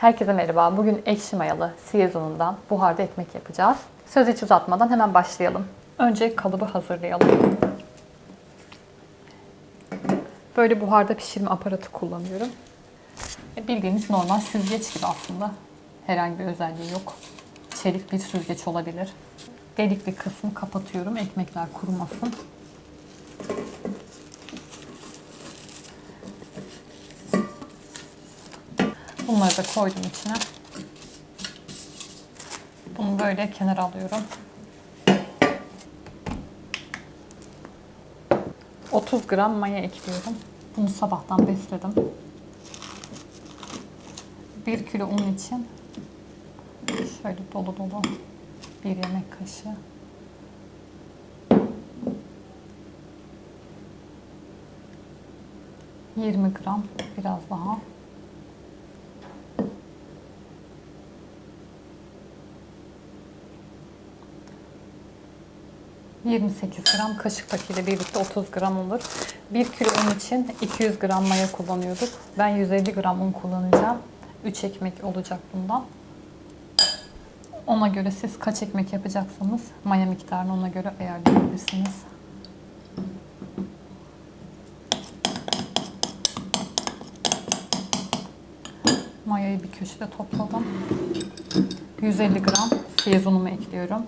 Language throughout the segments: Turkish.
Herkese merhaba. Bugün ekşi mayalı siyez unundan buharda ekmek yapacağız. Söz hiç uzatmadan hemen başlayalım. Önce kalıbı hazırlayalım. Böyle buharda pişirme aparatı kullanıyorum. E, Bildiğiniz normal süzgeç gibi aslında. Herhangi bir özelliği yok. Çelik bir süzgeç olabilir. Delikli kısmı kapatıyorum. Ekmekler kurumasın. Bunları da koydum içine. Bunu böyle kenara alıyorum. 30 gram maya ekliyorum. Bunu sabahtan besledim. 1 kilo un için şöyle dolu dolu bir yemek kaşığı. Yirmi gram biraz daha. 28 gram kaşık pakiyle birlikte 30 gram olur. 1 kilo un için 200 gram maya kullanıyorduk. Ben 150 gram un kullanacağım. 3 ekmek olacak bundan. Ona göre siz kaç ekmek yapacaksanız maya miktarını ona göre ayarlayabilirsiniz. Mayayı bir köşede topladım. 150 gram siyez unumu ekliyorum.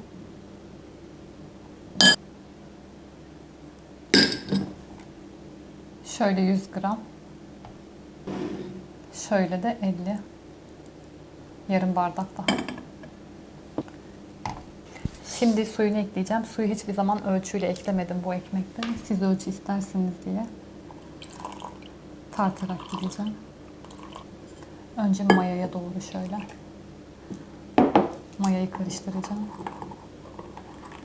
Şöyle 100 gram. Şöyle de 50. Yarım bardak daha. Şimdi suyunu ekleyeceğim. Suyu hiçbir zaman ölçüyle eklemedim bu ekmekte. Siz ölçü isterseniz diye. Tartarak gideceğim. Önce mayaya doğru şöyle. Mayayı karıştıracağım.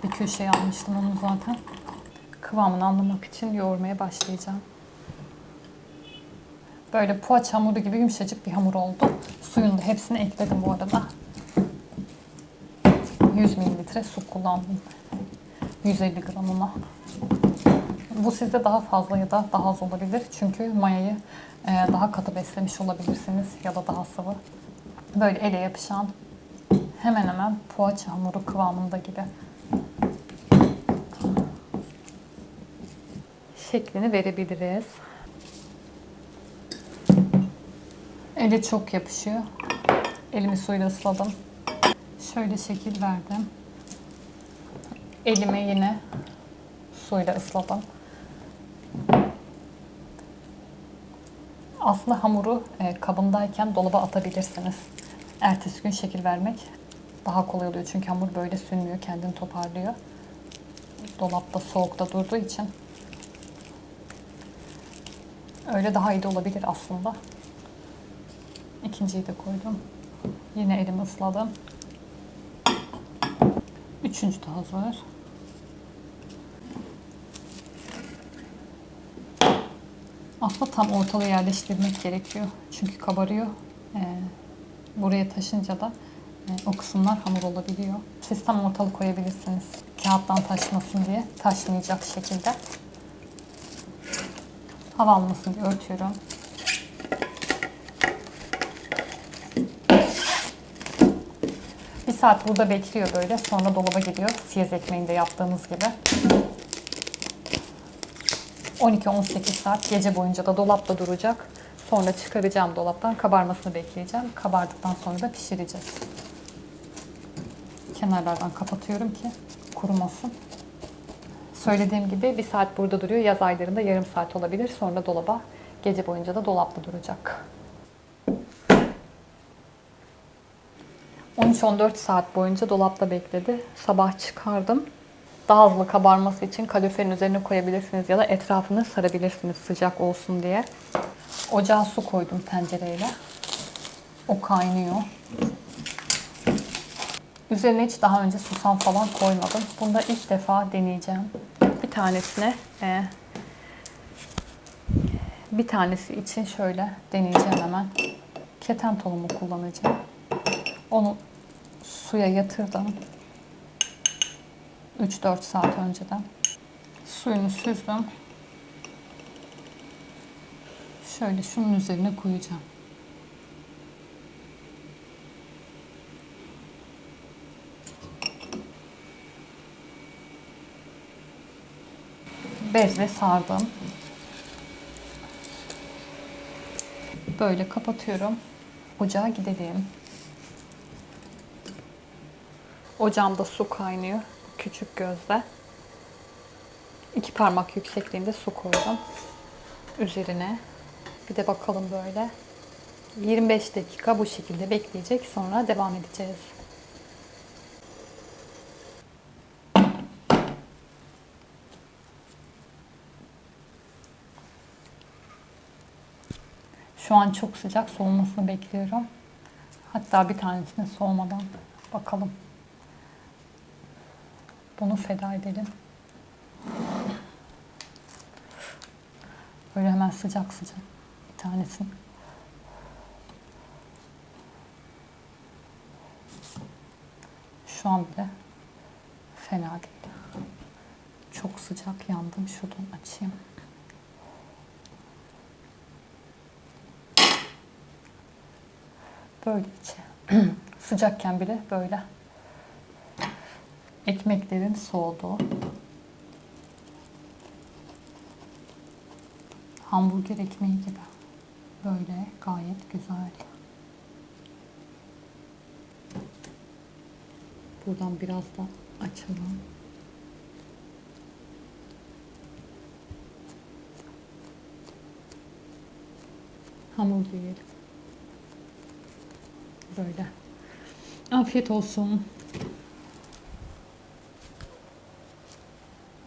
Bir köşeye almıştım onu zaten. Kıvamını anlamak için yoğurmaya başlayacağım. Böyle poğaça hamuru gibi yumuşacık bir hamur oldu. Suyunu da hepsini ekledim bu arada. 100 mililitre su kullandım. 150 gramına. Bu sizde daha fazla ya da daha az olabilir. Çünkü mayayı e, daha katı beslemiş olabilirsiniz ya da daha sıvı. Böyle ele yapışan hemen hemen poğaça hamuru kıvamında gibi. Şeklini verebiliriz. Eli çok yapışıyor. Elimi suyla ısladım. Şöyle şekil verdim. Elime yine suyla ısladım. Aslında hamuru e, kabındayken dolaba atabilirsiniz. Ertesi gün şekil vermek daha kolay oluyor. Çünkü hamur böyle sünmüyor, kendini toparlıyor. Dolapta soğukta durduğu için öyle daha iyi de olabilir aslında. İkinciyi de koydum. Yine elimi ısladım. Üçüncü de hazır. Aslında tam ortalığı yerleştirmek gerekiyor. Çünkü kabarıyor. Ee, buraya taşınca da e, o kısımlar hamur olabiliyor. Siz tam ortalık koyabilirsiniz. Kağıttan taşmasın diye. Taşmayacak şekilde. Hava almasın diye örtüyorum. Saat burada bekliyor böyle. Sonra dolaba gidiyor. Siyez ekmeğinde yaptığımız gibi. 12-18 saat gece boyunca da dolapta duracak. Sonra çıkaracağım dolaptan. Kabarmasını bekleyeceğim. Kabardıktan sonra da pişireceğiz. Kenarlardan kapatıyorum ki kurumasın. Söylediğim gibi bir saat burada duruyor. Yaz aylarında yarım saat olabilir. Sonra dolaba gece boyunca da dolapta duracak. 13-14 saat boyunca dolapta bekledi. Sabah çıkardım. Daha hızlı kabarması için kaloriferin üzerine koyabilirsiniz ya da etrafını sarabilirsiniz sıcak olsun diye. Ocağa su koydum tencereyle. O kaynıyor. Üzerine hiç daha önce susam falan koymadım. Bunda ilk defa deneyeceğim. Bir tanesine e, bir tanesi için şöyle deneyeceğim hemen. Keten tohumu kullanacağım. Onu suya yatırdım. 3-4 saat önceden. Suyunu süzdüm. Şöyle şunun üzerine koyacağım. Bezle sardım. Böyle kapatıyorum. Ocağa gidelim. Ocağımda su kaynıyor. Küçük gözle. İki parmak yüksekliğinde su koydum. Üzerine. Bir de bakalım böyle. 25 dakika bu şekilde bekleyecek. Sonra devam edeceğiz. Şu an çok sıcak soğumasını bekliyorum. Hatta bir tanesini soğumadan bakalım. Bunu feda edelim. Böyle hemen sıcak sıcak bir tanesini. Şu an bile fena değil. Çok sıcak yandım. Şuradan açayım. Böyle içi. Sıcakken bile böyle. Ekmeklerin soğudu. Hamburger ekmeği gibi. Böyle gayet güzel. Buradan biraz da açalım. Hamburger yiyelim. Böyle. Afiyet olsun.